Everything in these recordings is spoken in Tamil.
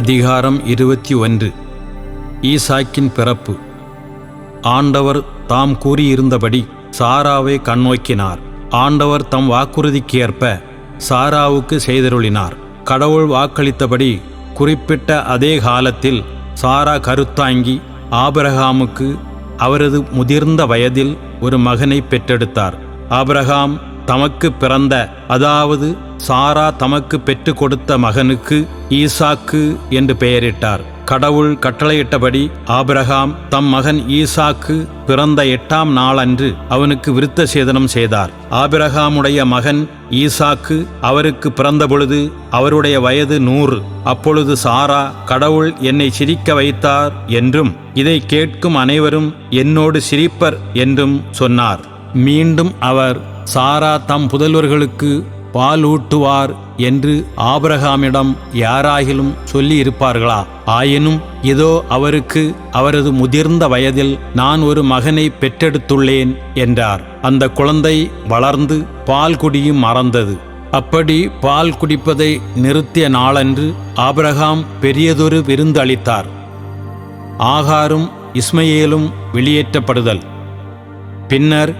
அதிகாரம் இருபத்தி ஒன்று. ஈசாக்கின் பிறப்பு. ஆண்டவர் தாம் கூறியிருந்தபடி சாராவை கண்ணோக்கினார். ஆண்டவர் தம் வாக்குறுதிக்கேற்ப சாராவுக்கு செய்தருளினார். கடவுள் வாக்களித்தபடி குறிப்பிட்ட அதே காலத்தில் சாரா கருத்தாங்கி ஆபிரகாமுக்கு அவரது முதிர்ந்த வயதில் ஒரு மகனை பெற்றெடுத்தார். ஆபிரகாம் தமக்கு பிறந்த அதாவது சாரா தமக்கு பெற்று கொடுத்த மகனுக்கு ஈசாக்கு என்று பெயரிட்டார். கடவுள் கட்டளையிட்டபடி ஆபிரகாம் தம் மகன் ஈசாக்கு பிறந்த எட்டாம் நாளன்று அவனுக்கு விருத்த சேதனம் செய்தார். ஆபிரகாமுடைய மகன் ஈசாக்கு அவருக்கு பிறந்தபொழுது அவருடைய வயது நூறு. அப்பொழுது சாரா கடவுள் என்னை சிரிக்க வைத்தார் என்றும் இதை கேட்கும் அனைவரும் என்னோடு சிரிப்பர் என்றும் சொன்னார். மீண்டும் அவர் சாரா தம் புதல்வர்களுக்கு பால் ஊட்டுவார் என்று ஆபிரகாமிடம் யாராகிலும் சொல்லியிருப்பார்களா? ஆயினும் இதோ அவருக்கு அவரது முதிர்ந்த வயதில் நான் ஒரு மகனை பெற்றெடுத்துள்ளேன் என்றார். அந்த குழந்தை வளர்ந்து பால் குடியும் மறந்தது. அப்படி பால் குடிப்பதை நிறுத்திய நாளன்று ஆபிரகாம் பெரியதொரு விருந்து அளித்தார். ஆகாரும் இஸ்மயேலும் வெளியேற்றப்படுதல். பின்னர்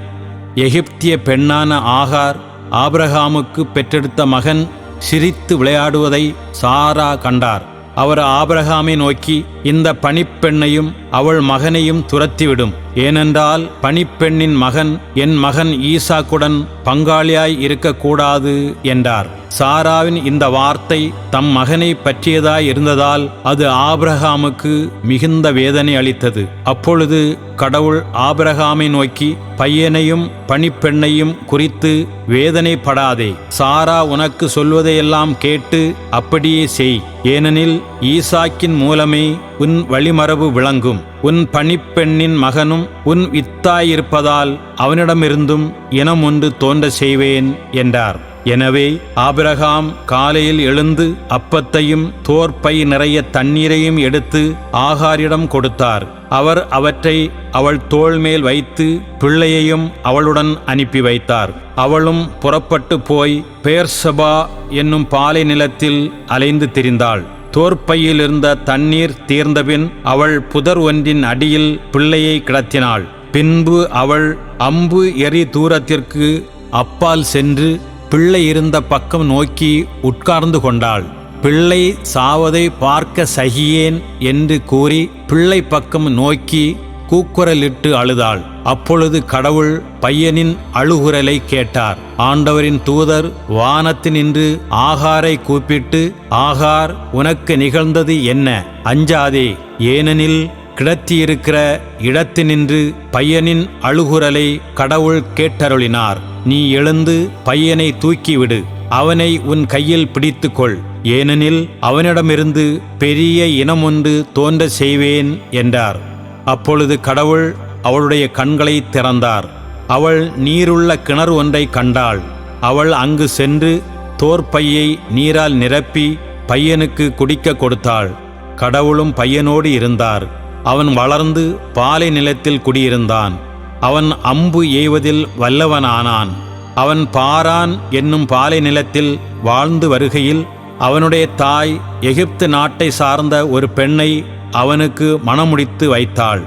எகிப்திய பெண்ணான ஆகார் ஆபிரகாமுக்கு பெற்றெடுத்த மகன் சிரித்து விளையாடுவதை சாரா கண்டார். அவர் ஆபிரகாமை நோக்கி இந்த பணிப்பெண்ணையும் அவள் மகனையும் துரத்திவிடும். ஏனென்றால் பணிப்பெண்ணின் மகன் என் மகன் ஈசாக்குடன் பங்காளியாய் இருக்கக்கூடாது என்றார். சாராவின் இந்த வார்த்தை தம் மகனை பற்றியதாய் இருந்ததால் அது ஆபிரகாமுக்கு மிகுந்த வேதனை அளித்தது. அப்பொழுது கடவுள் ஆபிரகாமை நோக்கி பையனையும் பணிப்பெண்ணையும் குறித்து வேதனைப்படாதே. சாரா உனக்கு சொல்வதையெல்லாம் கேட்டு அப்படியே செய். ஏனெனில் ஈசாக்கின் மூலமே உன் வழிமரபு விளங்கும். உன் பணிப்பெண்ணின் மகனும் உன் வித்தாயிருப்பதால் அவனிடமிருந்தும் இனம் ஒன்று தோன்ற செய்வேன் என்றார். எனவே ஆபிரகாம் காலையில் எழுந்து அப்பத்தையும் தோற்பை நிறைய தண்ணீரையும் எடுத்து ஆகாரிடம் கொடுத்தார். அவர் அவற்றை அவள் தோள் மேல் வைத்து பிள்ளையையும் அவளுடன் அனுப்பி வைத்தார். அவளும் புறப்பட்டு போய் பேர்சபா என்னும் பாலை நிலத்தில் அலைந்து திரிந்தாள். தோற்பையில் இருந்த தண்ணீர் தீர்ந்தபின் அவள் புதர் ஒன்றின் அடியில் பிள்ளையை கிடத்தினாள். பின்பு அவள் அம்பு எரி தூரத்திற்கு அப்பால் சென்று பிள்ளை இருந்த பக்கம் நோக்கி உட்கார்ந்து கொண்டாள். பிள்ளை சாவதை பார்க்க சகியேன் என்று கூறி பிள்ளை பக்கம் நோக்கி கூக்குரலிட்டு அழுதாள். அப்பொழுது கடவுள் பையனின் அழுகுரலை கேட்டார். ஆண்டவரின் தூதர் வானத்தினின்று ஆகாரை கூப்பிட்டு ஆகார் உனக்கு நிகழ்ந்தது என்ன? அஞ்சாதே. ஏனெனில் கிடத்தியிருக்கிற இடத்தினின்று பையனின் அழுகுரலை கடவுள் கேட்டருளினார். நீ எழுந்து பையனை தூக்கிவிடு. அவனை உன் கையில் பிடித்துக்கொள். ஏனெனில் அவனிடமிருந்து பெரிய இனம் ஒன்று தோன்ற செய்வேன் என்றார். அப்பொழுது கடவுள் அவளுடைய கண்களை திறந்தார். அவள் நீருள்ள கிணறு ஒன்றை கண்டாள். அவள் அங்கு சென்று தோற்பையை நீரால் நிரப்பி பையனுக்கு குடிக்க கொடுத்தாள். கடவுளும் பையனோடு இருந்தார். அவன் வளர்ந்து பாலை நிலத்தில் குடியிருந்தான். அவன் அம்பு எய்வதில் வல்லவனானான். அவன் பாரான் என்னும் பாலை நிலத்தில் வாழ்ந்து வருகையில் அவனுடைய தாய் எகிப்து நாட்டை சார்ந்த ஒரு பெண்ணை அவனுக்கு மணமுடித்து வைத்தாள்.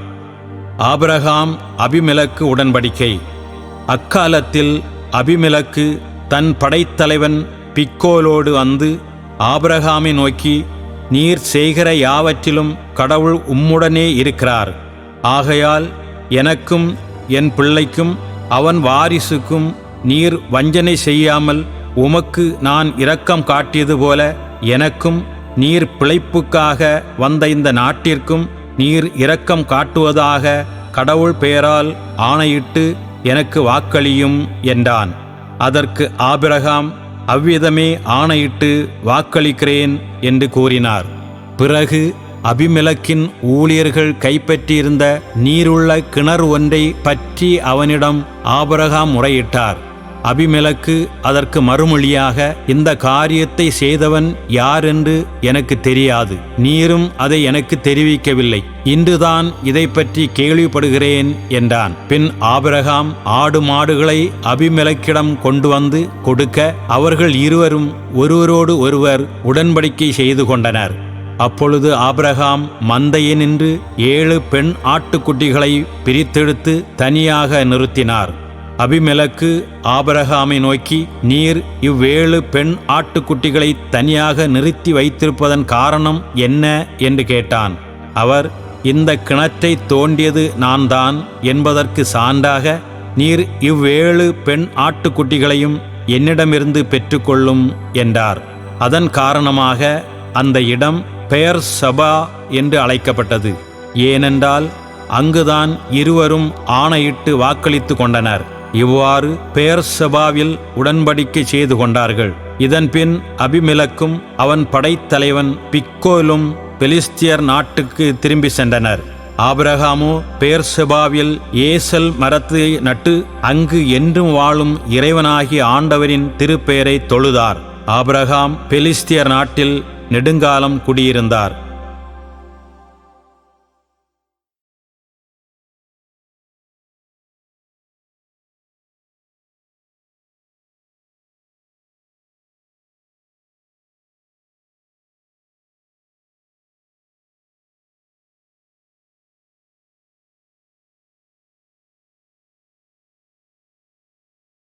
ஆபிரகாம் அபிமிலக்கு உடன்படிக்கை. அக்காலத்தில் அபிமிலக்கு தன் படைத்தலைவன் பிக்கோலோடு வந்து ஆபிரகாமை நோக்கி நீர் செய்கிற யாவற்றிலும் கடவுள் உம்முடனே இருக்கிறார். ஆகையால் எனக்கும் என் பிள்ளைக்கும் அவன் வாரிசுக்கும் நீர் வஞ்சனை செய்யாமல் உமக்கு நான் இரக்கம் காட்டியது போல எனக்கும் நீர் பிழைப்புக்காக வந்த இந்த நாட்டிற்கும் நீர் இரக்கம் காட்டுவதாக கடவுள் பெயரால் ஆணையிட்டு எனக்கு வாக்களியும் என்றான். அதற்கு ஆபிரகாம் அவ்விதமே ஆணையிட்டு வாக்களிக்கிறேன் என்று கூறினார். பிறகு அபிமிலக்கின் ஊழியர்கள் கைப்பற்றியிருந்த நீருள்ள கிணறு ஒன்றை பற்றி அவனிடம் ஆபிரகாம் முறையிட்டார். அபிமெலக்கு அதற்கு மறுமொழியாக இந்த காரியத்தை செய்தவன் யார் என்று எனக்கு தெரியாது. நீரும் அதை எனக்கு தெரிவிக்கவில்லை. இன்றுதான் இதை பற்றி கேள்விப்படுகிறேன் என்றான். பின் ஆபிரகாம் ஆடு மாடுகளை அபிமெலக்கிடம் கொண்டு வந்து கொடுக்க அவர்கள் இருவரும் ஒருவரோடு ஒருவர் உடன்படிக்கை செய்து கொண்டனர். அப்பொழுது ஆபிரகாம் மந்தையினின்று ஏழு பெண் ஆட்டுக்குட்டிகளை பிரித்தெடுத்து தனியாக நிறுத்தினார். அபிமெலக்கு ஆபரகாமை நோக்கி நீர் இவ்வேழு பெண் ஆட்டுக்குட்டிகளை தனியாக நிறுத்தி வைத்திருப்பதன் காரணம் என்ன? என்று கேட்டான். அவர் இந்த கிணற்றை தோண்டியது நான் தான் என்பதற்கு சான்றாக நீர் இவ்வேழு பெண் ஆட்டுக்குட்டிகளையும் என்னிடமிருந்து பெற்றுக்கொள்ளும் என்றார். அதன் காரணமாக அந்த இடம் பெயர் சபா என்று அழைக்கப்பட்டது. ஏனென்றால் அங்குதான் இருவரும் ஆணையிட்டு வாக்களித்து கொண்டனர். இவ்வாறு பெயர் செபாவில் உடன்படிக்கை செய்து கொண்டார்கள். இதன்பின் அபிமிலக்கும் அவன் படைத்தலைவன் பிக்கோலும் பெலிஸ்தியர் நாட்டுக்கு திரும்பி சென்றனர். ஆபிரகாமோ பேர்செபாவில் ஏசல் மரத்தை நட்டு அங்கு என்றும் வாழும் இறைவனாகிய ஆண்டவரின் திருப்பெயரை தொழுதார். ஆபிரகாம் பெலிஸ்தியர் நாட்டில் நெடுங்காலம் குடியிருந்தார்.